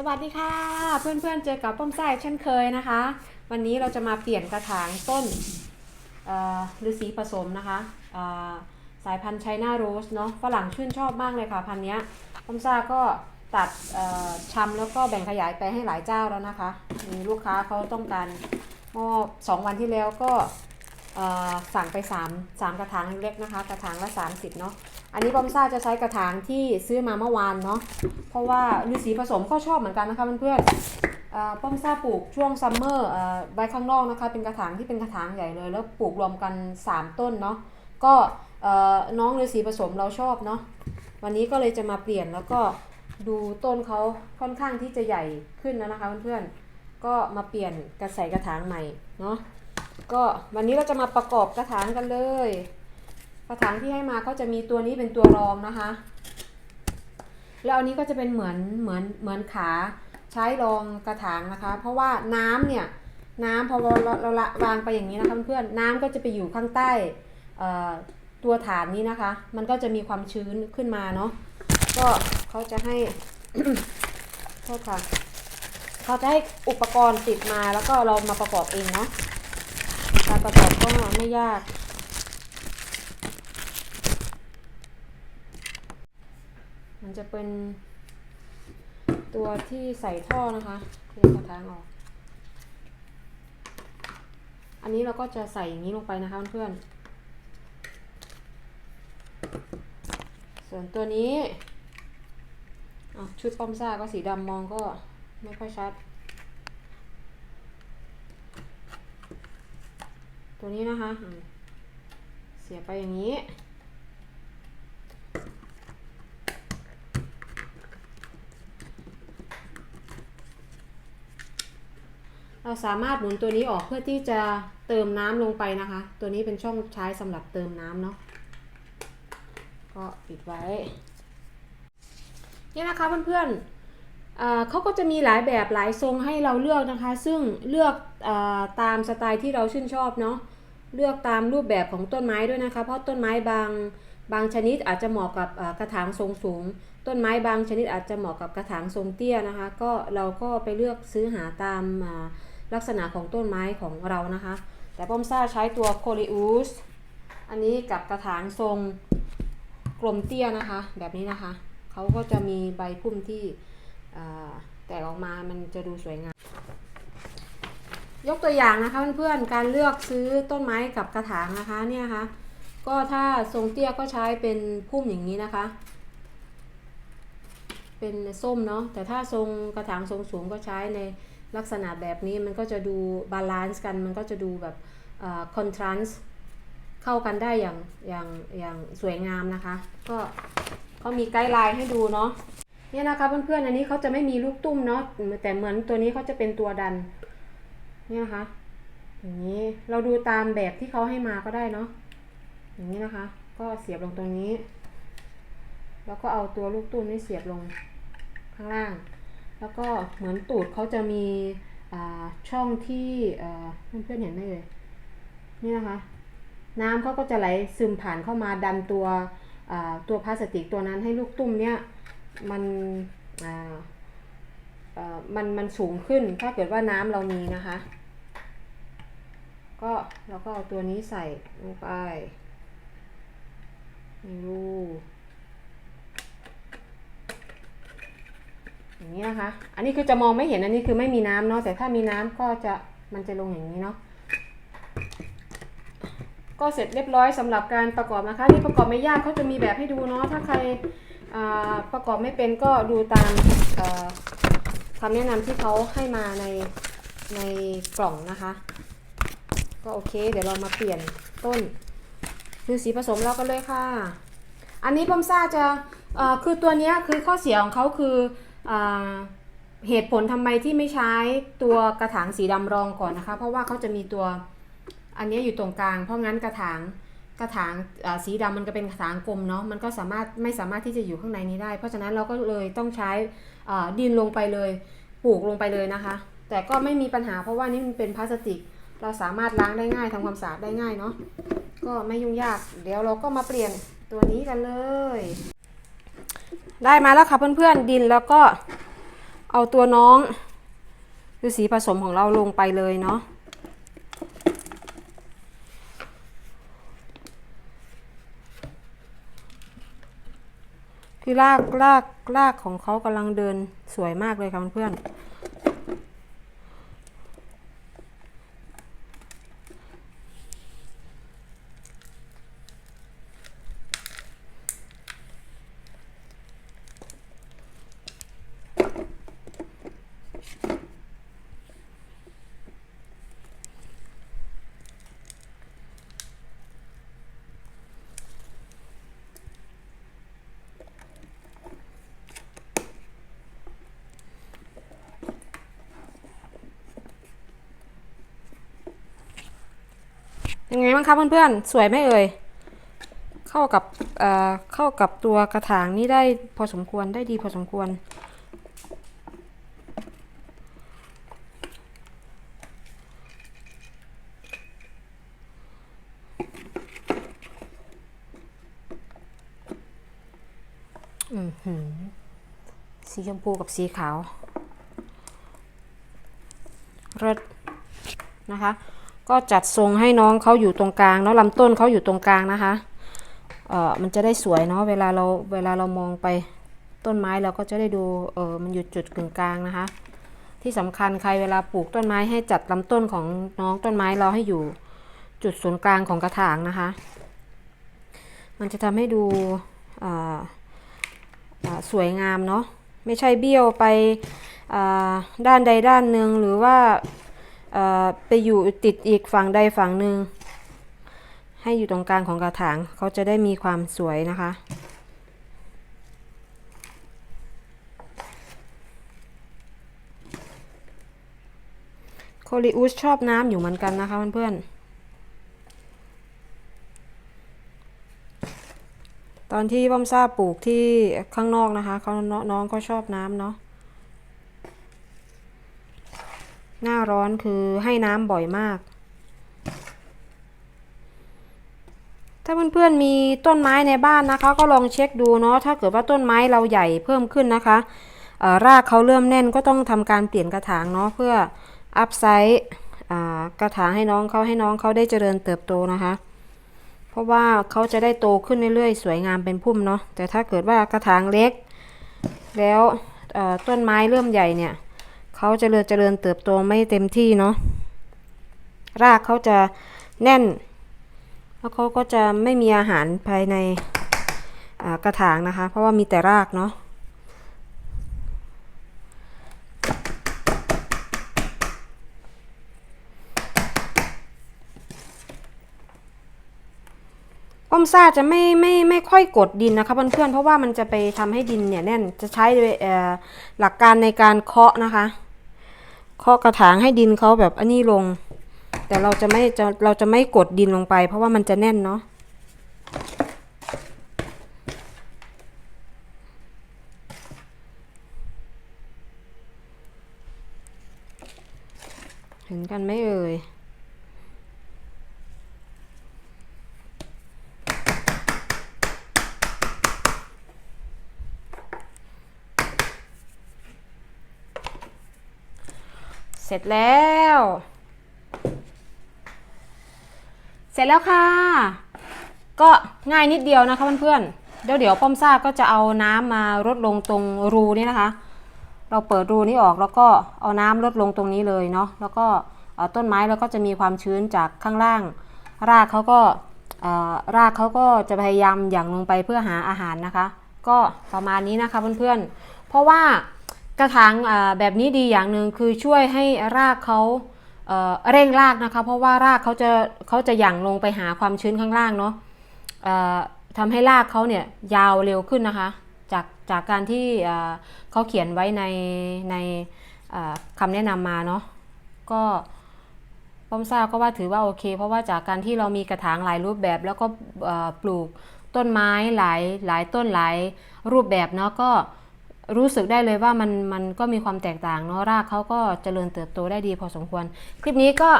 สวัสดีค่ะ เพื่อนๆเจอกับป้อมไส้เช่นเคยนะคะ วันนี้เราจะมาเปลี่ยนกระถางต้นเอ่อฤาษีผสมนะคะสายพันธุ์ไชน่าโรสเนาะฝรั่งชื่นชอบมากเลยค่ะพันธุ์นี้ป้อมซ่าก็ตัดเอ่อชำแล้วก็แบ่งขยายไปให้หลายเจ้าแล้วนะคะมีลูกค้าเขาต้องการเมื่อสองวันที่แล้วก็สั่งไป3 3กระถางเล็กนะคะ กระถางละ 30เนาะ อันนี้ป้อมซ่าจะใช้กระถางที่ซื้อมาเมื่อวานเนาะ เพราะว่าฤาษีผสมก็ชอบเหมือนกันนะคะเพื่อนๆเอ่อป้อมซ่าปลูกช่วงซัมเมอร์ใบข้างนอกนะคะเป็นกระถางที่เป็นกระถางใหญ่เลย แล้วปลูกรวมกัน 3 ต้นเนาะ ก็น้องฤาษีผสมเราชอบเนาะ วันนี้ก็เลยจะมาเปลี่ยนแล้วก็ดูต้นเขาค่อนข้างที่จะใหญ่ขึ้นแล้วนะคะเพื่อนๆ ก็มาเปลี่ยนกระใส่กระถางใหม่เนาะ ก็วันนี้เราจะมาประกอบกระถางกันเลย กระถางที่ให้มาเขาจะมีตัวนี้เป็นตัวรองนะคะ แล้วอันนี้ก็จะเป็นเหมือนเหมือนเหมือนขาใช้รองกระถางนะคะ เพราะว่าน้ำเนี่ยน้ำพอเราเราละวางไปอย่างนี้นะคะเพื่อนๆน้ำก็จะไปอยู่ข้างใต้ตัวฐานนี้นะคะ มันก็จะมีความชื้นขึ้นมาเนาะก็เขาจะให้โทษค่ะเขาจะให้อุปกรณ์ติดมาแล้วก็เรามาประกอบเองเนาะการประกอบก็ไม่ยาก มันจะเป็น ตัวที่ใส่ท่อนะคะเทกระถางออก อันนี้เราก็จะใส่อย่างนี้ลงไปนะคะเพื่อนๆส่วนตัวนี้ชุดป้อมซ่าก็สีดำมองก็ไม่ค่อยชัด ตัวนี้นะคะ เสียไปอย่างนี้ เราสามารถหมุนตัวนี้ออกเพื่อที่จะเติมน้ำลงไปนะคะ ตัวนี้เป็นช่องใช้สำหรับเติมน้ำเนาะก็ปิดไว้นี่นะคะเพื่อนๆเอ่อเขาก็จะมีหลายแบบหลายทรงให้เราเลือกนะคะ ซึ่งเลือกอตามสไตล์ที่เราชื่นชอบเนาะเลือกตามรูปแบบของต้นไม้ด้วยนะคะ เพราะต้นไม้บางบางชนิดอาจจะเหมาะกับกระถางทรงสูง ต้นไม้บางชนิดอาจจะเหมาะกับกระถางทรงเตี้ยนะคะ ก็เราก็ไปเลือกซื้อหาตามา ลักษณะของต้นไม้ของเรานะคะ แต่ป้อมซ่าใช้ตัวโคลิอุสอันนี้กับกระถางทรงกลมเตี้ยนะคะ แบบนี้นะคะ เขาก็จะมีใบพุ่มที่แตกออกมามันจะดูสวยงาม ยกตัวอย่างนะคะเพื่อนๆ การเลือกซื้อต้นไม้กับกระถางนะคะเนี่ยค่ะก็ถ้าทรงเตี้ยก็ใช้เป็นพุ่มอย่างนี้นะคะ เป็นส้มเนาะแต่ถ้าทรงกระถางทรงสูงก็ใช้ใน ลักษณะแบบนี้มันก็จะดูบาลานซ์กัน มันก็จะดูแบบคอนทราสต์เข้ากันได้อย่างอย่างอย่างสวยงามนะคะ ก็เขามีไกด์ไลน์ให้ดูเนาะเนี่ยนะคะเพื่อนๆอันนี้เขาจะไม่มีลูกตุ้มเนาะแต่เหมือนตัวนี้เขาจะเป็นตัวดัน เนี่ยนะคะอย่างนี้เราดูตามแบบที่เขาให้มาก็ได้เนาะอย่างนี้นะคะ ก็เสียบลงตรงนี้ แล้วก็เอาตัวลูกตุ้มนี่เสียบลงข้างล่าง แล้วก็เหมือนตูดเขาจะมีช่องที่เอ่อเพื่อนๆเห็นไหมเลย นี่นะคะ น้ำเขาก็จะไหลซึมผ่านเข้ามาดันตัวตัวพลาสติกตัวนั้นให้ลูกตุ้มเนี่ยมันมันมันสูงขึ้นถ้าเกิดว่าน้ำเรามีนะคะ ก็เราก็เอาตัวนี้ใส่ลงไปในรู อย่างนี้นะคะ อันนี้คือจะมองไม่เห็นอันนี้คือไม่มีน้ำเนาะแต่ถ้ามีน้ำก็จะมันจะลงอย่างนี้เนาะก็เสร็จเรียบร้อยสำหรับการประกอบนะคะที่ประกอบไม่ยากเขาจะมีแบบให้ดูเนาะถ้าใครประกอบไม่เป็นก็ดูตามเอ่อคำแนะนำที่เขาให้มาในในกล่องนะคะ ก็โอเค เดี๋ยวเรามาเปลี่ยนต้นคือสีผสมเรากันเลยค่ะ อันนี้ป้อมซ่าจะคือตัวนี้คือข้อเสียของเขาคือ เหตุผลทำไมที่ไม่ใช้ตัวกระถางสีดำรองก่อนนะคะ เพราะว่าเขาจะมีตัวอันนี้อยู่ตรงกลาง เพราะงั้นกระถางกระถางสีดำมันก็เป็นกระถางกลมเนาะมันก็สามารถไม่สามารถที่จะอยู่ข้างในนี้ได้ เพราะฉะนั้นเราก็เลยต้องใช้ดินลงไปเลยปลูกลงไปเลยนะคะ แต่ก็ไม่มีปัญหาเพราะว่านี่มันเป็นพลาสติก เราสามารถล้างได้ง่ายทำความสะอาดได้ง่ายเนาะก็ไม่ยุ่งยาก เดี๋ยวเราก็มาเปลี่ยนตัวนี้กันเลย ได้มาแล้วค่ะเพื่อนๆ ดินแล้วก็เอาตัวน้องฤาษีผสมของเราลงไปเลยเนาะคือลากลากลากของเขากำลังเดินสวยมากเลยค่ะเพื่อน ยังไงบ้างคะเพื่อนๆ สวยไหมเอ่ย เข้ากับเอ่อเข้ากับตัวกระถางนี่ได้พอสมควรได้ดีพอสมควร อือหือ สีชมพูกับสีขาวเลิศนะคะ ก็จัดทรงให้น้องเขาอยู่ตรงกลางเนาะลำต้นเขาอยู่ตรงกลางนะคะเออมันจะได้สวยเนาะเวลาเราเวลาเรามองไปต้นไม้เราก็จะได้ดูเออมันอยู่จุดกึ่งกลางนะคะ ที่สำคัญใครเวลาปลูกต้นไม้ให้จัดลำต้นของน้องต้นไม้เราให้อยู่จุดศูนย์กลางของกระถางนะคะ มันจะทำให้ดูอ่าอ่าสวยงามเนาะไม่ใช่เบี้ยวไปอ่าด้านใดด้านหนึ่งหรือว่า ไปอยู่ติดอีกฝั่งใดฝั่งหนึ่งให้อยู่ตรงกลางของกระถางเขาจะได้มีความสวยนะคะ โคลิอุสชอบน้ำอยู่เหมือนกันนะคะเพื่อนๆ ตอนที่ป้อมทราบปลูกที่ข้างนอกนะคะเขาน้องก็ชอบน้ำเนาะ หน้าร้อนคือให้น้ำบ่อยมาก ถ้าเพื่อนๆมีต้นไม้ในบ้านนะคะ ก็ลองเช็คดูเนาะถ้าเกิดว่าต้นไม้เราใหญ่เพิ่มขึ้นนะคะรากเขาเริ่มแน่นก็ต้องทำการเปลี่ยนกระถางเนาะเพื่ออัพไซส์กระถางให้น้องเขาให้น้องเขาได้เจริญเติบโตนะคะ เพราะว่าเขาจะได้โตขึ้นเรื่อยๆ สวยงามเป็นพุ่มเนาะแต่ถ้าเกิดว่ากระถางเล็ก แล้วต้นไม้เริ่มใหญ่เนี่ย เขาจเจริญเจริญเติบโตไม่เต็มที่เนาะรากเขาจะแน่น แล้วเขาก็จะไม่มีอาหารภายในกระถางนะคะ เพราะว่ามีแต่รากเนาะอ้อมซ่าจะไม่ไม่ไม่ค่อยกดดินนะคะเพื่อนๆเพราะว่ามันจะไปทำให้ดินเนี่ยแน่นจะใช้หลักการในการเคาะนะคะ เคาะกระถางให้ดินเขาแบบอันนี้ลง แต่เราจะไม่จะเราจะไม่กดดินลงไป เพราะว่ามันจะแน่นเนาะเห็นกันไหมเอ่ย เสร็จแล้ว เสร็จแล้วค่ะ ก็ง่ายนิดเดียวนะคะเพื่อนๆเดี๋ยวเดี๋ยวป้อมซ่าก็จะเอาน้ำมารดลงตรงรูนี่นะคะ เราเปิดรูนี้ออกแล้วก็เอาน้ำลดลงตรงนี้เลยเนาะแล้วก็เอ่อต้นไม้เราก็จะมีความชื้นจากข้างล่าง รากเขาก็รากเขาก็จะพยายามหยั่งลงไปเพื่อหาอาหารนะคะ ก็ประมาณนี้นะคะเพื่อนๆ เพราะว่า กระถางแบบนี้ดีอย่างหนึ่งคือช่วยให้รากเขาเเร่งรากนะคะ เพราะว่ารากเขาจะเขาจะหยั่งลงไปหาความชื้นข้างล่างเนาะทำให้รากเขาเนี่ยยาวเร็วขึ้นนะคะ จากจากการที่เเขาเขียนไว้ในในคำแนะนำมาเนาะก็ป้อมทราบก็ว่าถือว่าโอเค เพราะว่าจากการที่เรามีกระถางหลายรูปแบบ แล้วก็ปลูกต้นไม้หลายหลายต้นหลายรูปแบบเนาะก็ รู้สึกได้เลยว่ามันมันก็มีความแตกต่างเนาะรากเขาก็เจริญเติบโตได้ดีพอสมควร คลิปนี้ก็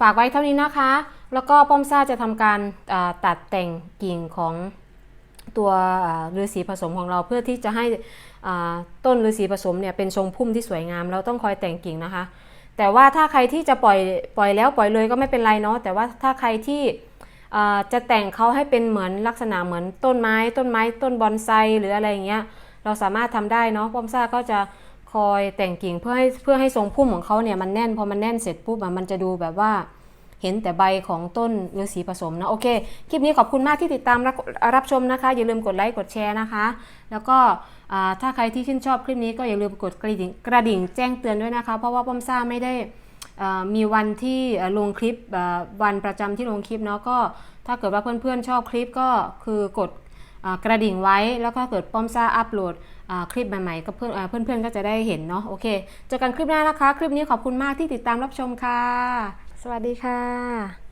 ฝากไว้เท่านี้นะคะ แล้วก็ป้อมซ่าจะทำการตัดแต่งกิ่งของตัวฤาษีผสมของเราเพื่อที่จะให้ต้นฤาษีผสมเนี่ยเป็นทรงพุ่มที่สวยงาม เราต้องคอยแต่งกิ่งนะคะ แต่ว่าถ้าใครที่จะปล่อยปล่อยแล้วปล่อยเลยก็ไม่เป็นไรเนาะแต่ว่าถ้าใครที่จะแต่งเขาให้เป็นเหมือนลักษณะเหมือนต้นไม้ ต้นไม้ต้นบอนไซหรืออะไรอย่างเงี้ย เราสามารถทำได้เนาะป้อมซ่าก็จะคอยแต่งกิ่งเพื่อให้เพื่อให้ทรงพุ่มของเขาเนี่ยมันแน่นพอมันแน่นเสร็จปุ๊บมันจะดูแบบว่าเห็นแต่ใบของต้นฤาษีผสมนะโอเค คลิปนี้ขอบคุณมากที่ติดตามรับรับชมนะคะ อย่าลืมกดไลค์กดแชร์นะคะ แล้วก็ถ้าใครที่ชื่นชอบคลิปนี้ก็อย่าลืมกดกระดิ่งกระดิ่งแจ้งเตือนด้วยนะคะ เพราะว่าป้อมซ่าไม่ได้มีวันที่ลงคลิปวันประจำที่ลงคลิปเนาะก็ถ้าเกิดว่าเพื่อนๆชอบคลิปก็คือกด กระดิ่งไว้แล้วก็เกิดป้อมซ่าอัปโหลดคลิปใหม่ๆก็เพื่อนเพื่อนๆก็จะได้เห็นเนาะโอเคเจอกันคลิปหน้านะคะ คลิปนี้ขอบคุณมากที่ติดตามรับชมค่ะ สวัสดีค่ะ